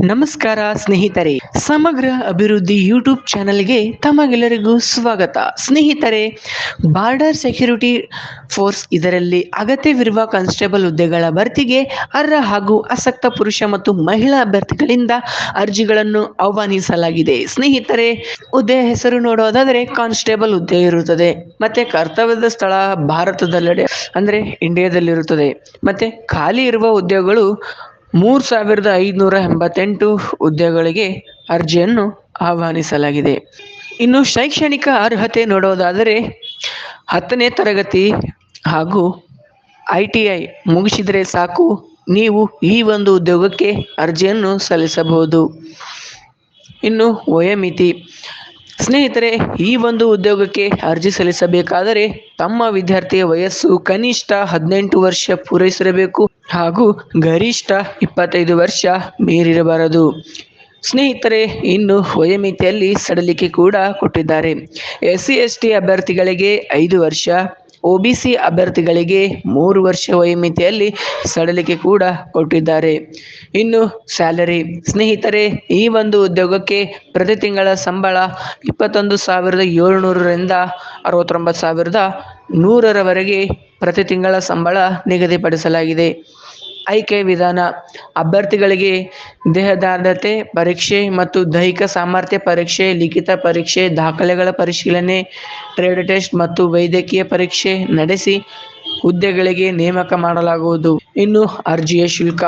ನಮಸ್ಕಾರ ಸ್ನೇಹಿತರೆ. ಸಮಗ್ರ ಅಭಿವೃದ್ಧಿ ಯೂಟ್ಯೂಬ್ ಚಾನೆಲ್ಗೆ ತಮಗೆಲ್ಲರಿಗೂ ಸ್ವಾಗತ. ಸ್ನೇಹಿತರೆ, ಬಾರ್ಡರ್ ಸೆಕ್ಯೂರಿಟಿ ಫೋರ್ಸ್ ಇದರಲ್ಲಿ ಅಗತ್ಯವಿರುವ ಕಾನ್ಸ್ಟೇಬಲ್ ಹುದ್ದೆಗಳ ಭರ್ತಿಗೆ ಅರ್ಹ ಹಾಗೂ ಆಸಕ್ತ ಪುರುಷ ಮತ್ತು ಮಹಿಳಾ ಅಭ್ಯರ್ಥಿಗಳಿಂದ ಅರ್ಜಿಗಳನ್ನು ಆಹ್ವಾನಿಸಲಾಗಿದೆ. ಸ್ನೇಹಿತರೆ, ಹುದ್ದೆ ಹೆಸರು ನೋಡೋದಾದರೆ ಕಾನ್ಸ್ಟೇಬಲ್ ಹುದ್ದೆ ಇರುತ್ತದೆ. ಮತ್ತೆ ಕರ್ತವ್ಯದ ಸ್ಥಳ ಭಾರತದಲ್ಲೆಡೆ, ಅಂದ್ರೆ ಇಂಡಿಯಾದಲ್ಲಿರುತ್ತದೆ. ಮತ್ತೆ ಖಾಲಿ ಇರುವ ಹುದ್ದೆಗಳು ಮೂರು ಸಾವಿರದ ಐದುನೂರ ಎಂಬತ್ತೆಂಟು ಹುದ್ದೆಗಳಿಗೆ ಅರ್ಜಿಯನ್ನು ಆಹ್ವಾನಿಸಲಾಗಿದೆ. ಇನ್ನು ಶೈಕ್ಷಣಿಕ ಅರ್ಹತೆ ನೋಡೋದಾದರೆ ಹತ್ತನೇ ತರಗತಿ ಹಾಗೂ ಐ ಟಿ ಐ ಮುಗಿಸಿದರೆ ಸಾಕು. ನೀವು ಈ ಒಂದು ಉದ್ಯೋಗಕ್ಕೆ ಅರ್ಜಿಯನ್ನು ಸಲ್ಲಿಸಬಹುದು. ಇನ್ನು ವಯೋಮಿತಿ. ಸ್ನೇಹಿತರೆ, ಈ ಒಂದು ಉದ್ಯೋಗಕ್ಕೆ ಅರ್ಜಿ ಸಲ್ಲಿಸಬೇಕಾದರೆ ತಮ್ಮ ವಿದ್ಯಾರ್ಥಿಯ ವಯಸ್ಸು ಕನಿಷ್ಠ ಹದಿನೆಂಟು ವರ್ಷ ಪೂರೈಸಿರಬೇಕು ಹಾಗೂ ಗರಿಷ್ಠ ಇಪ್ಪತ್ತೈದು ವರ್ಷ ಮೀರಿರಬಾರದು. ಸ್ನೇಹಿತರೆ, ಇನ್ನು ವಯೋಮಿತಿಯಲ್ಲಿ ಸಡಲಿಕೆ ಕೂಡ ಕೊಟ್ಟಿದ್ದಾರೆ. ಎಸ್ ಸಿ ಎಸ್ ಟಿ ಅಭ್ಯರ್ಥಿಗಳಿಗೆ ಐದು ವರ್ಷ ಒ ಬಿ ಸಿ ಅಭ್ಯರ್ಥಿಗಳಿಗೆ ಮೂರು ವರ್ಷ ವಯೋಮಿತಿಯಲ್ಲಿ ಸಡಲಿಕೆ ಕೂಡ ಕೊಟ್ಟಿದ್ದಾರೆ. ಇನ್ನು ಸ್ಯಾಲರಿ, ಸ್ನೇಹಿತರೆ, ಈ ಒಂದು ಉದ್ಯೋಗಕ್ಕೆ ಪ್ರತಿ ತಿಂಗಳ ಸಂಬಳ ಇಪ್ಪತ್ತೊಂದು ಸಾವಿರದ ಏಳುನೂರರಿಂದ ಅರವತ್ತೊಂಬತ್ತು ಸಾವಿರದ ನೂರರವರೆಗೆ ಪ್ರತಿ ತಿಂಗಳ ಸಂಬಳ ನಿಗದಿಪಡಿಸಲಾಗಿದೆ. ಆಯ್ಕೆ ವಿಧಾನ, ಅಭ್ಯರ್ಥಿಗಳಿಗೆ ದೇಹದಾರ್ಢತೆ ಪರೀಕ್ಷೆ ಮತ್ತು ದೈಹಿಕ ಸಾಮರ್ಥ್ಯ ಪರೀಕ್ಷೆ, ಲಿಖಿತ ಪರೀಕ್ಷೆ, ದಾಖಲೆಗಳ ಪರಿಶೀಲನೆ ಟ್ರೇಡ್ ಟೆಸ್ಟ್ ಮತ್ತು ವೈದ್ಯಕೀಯ ಪರೀಕ್ಷೆ ನಡೆಸಿ ಹುದ್ದೆಗಳಿಗೆ ನೇಮಕ ಮಾಡಲಾಗುವುದು. ಇನ್ನು ಅರ್ಜಿಯ ಶುಲ್ಕ.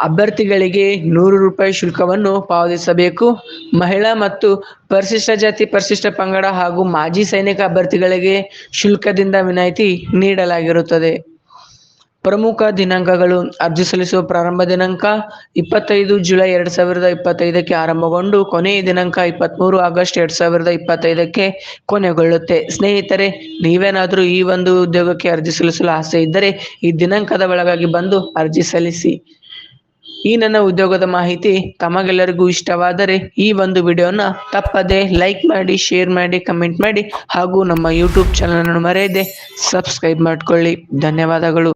ಅಭ್ಯರ್ಥಿಗಳಿಗೆ ನೂರು ರೂಪಾಯಿ ಶುಲ್ಕವನ್ನು ಪಾವತಿಸಬೇಕು. ಮಹಿಳಾ ಮತ್ತು ಪರಿಶಿಷ್ಟ ಜಾತಿ, ಪರಿಶಿಷ್ಟ ಪಂಗಡ ಹಾಗೂ ಮಾಜಿ ಸೈನಿಕ ಅಭ್ಯರ್ಥಿಗಳಿಗೆ ಶುಲ್ಕದಿಂದ ವಿನಾಯಿತಿ ನೀಡಲಾಗಿರುತ್ತದೆ. ಪ್ರಮುಖ ದಿನಾಂಕಗಳು ಅರ್ಜಿ ಸಲ್ಲಿಸುವ ಪ್ರಾರಂಭ ದಿನಾಂಕ ಇಪ್ಪತ್ತೈದು ಜುಲೈ ಎರಡು ಸಾವಿರದ ಇಪ್ಪತ್ತೈದಕ್ಕೆ ಆರಂಭಗೊಂಡು ಕೊನೆಯ ದಿನಾಂಕ ಇಪ್ಪತ್ತ್ಮೂರು ಆಗಸ್ಟ್ ಎರಡು ಸಾವಿರದ ಇಪ್ಪತ್ತೈದಕ್ಕೆ ಕೊನೆಗೊಳ್ಳುತ್ತೆ. ಸ್ನೇಹಿತರೆ, ನೀವೇನಾದರೂ ಈ ಒಂದು ಉದ್ಯೋಗಕ್ಕೆ ಅರ್ಜಿ ಸಲ್ಲಿಸಲು ಆಸೆ ಇದ್ದರೆ ಈ ದಿನಾಂಕದ ಒಳಗಾಗಿ ಬಂದು ಅರ್ಜಿ ಸಲ್ಲಿಸಿ. ಈ ನನ್ನ ಉದ್ಯೋಗದ ಮಾಹಿತಿ ತಮಗೆಲ್ಲರಿಗೂ ಇಷ್ಟವಾದರೆ ಈ ಒಂದು ವಿಡಿಯೋನ ತಪ್ಪದೆ ಲೈಕ್ ಮಾಡಿ, ಶೇರ್ ಮಾಡಿ, ಕಮೆಂಟ್ ಮಾಡಿ ಹಾಗೂ ನಮ್ಮ ಯೂಟ್ಯೂಬ್ ಚಾನಲನ್ನು ಮರೆಯದೆ ಸಬ್ಸ್ಕ್ರೈಬ್ ಮಾಡಿಕೊಳ್ಳಿ. ಧನ್ಯವಾದಗಳು.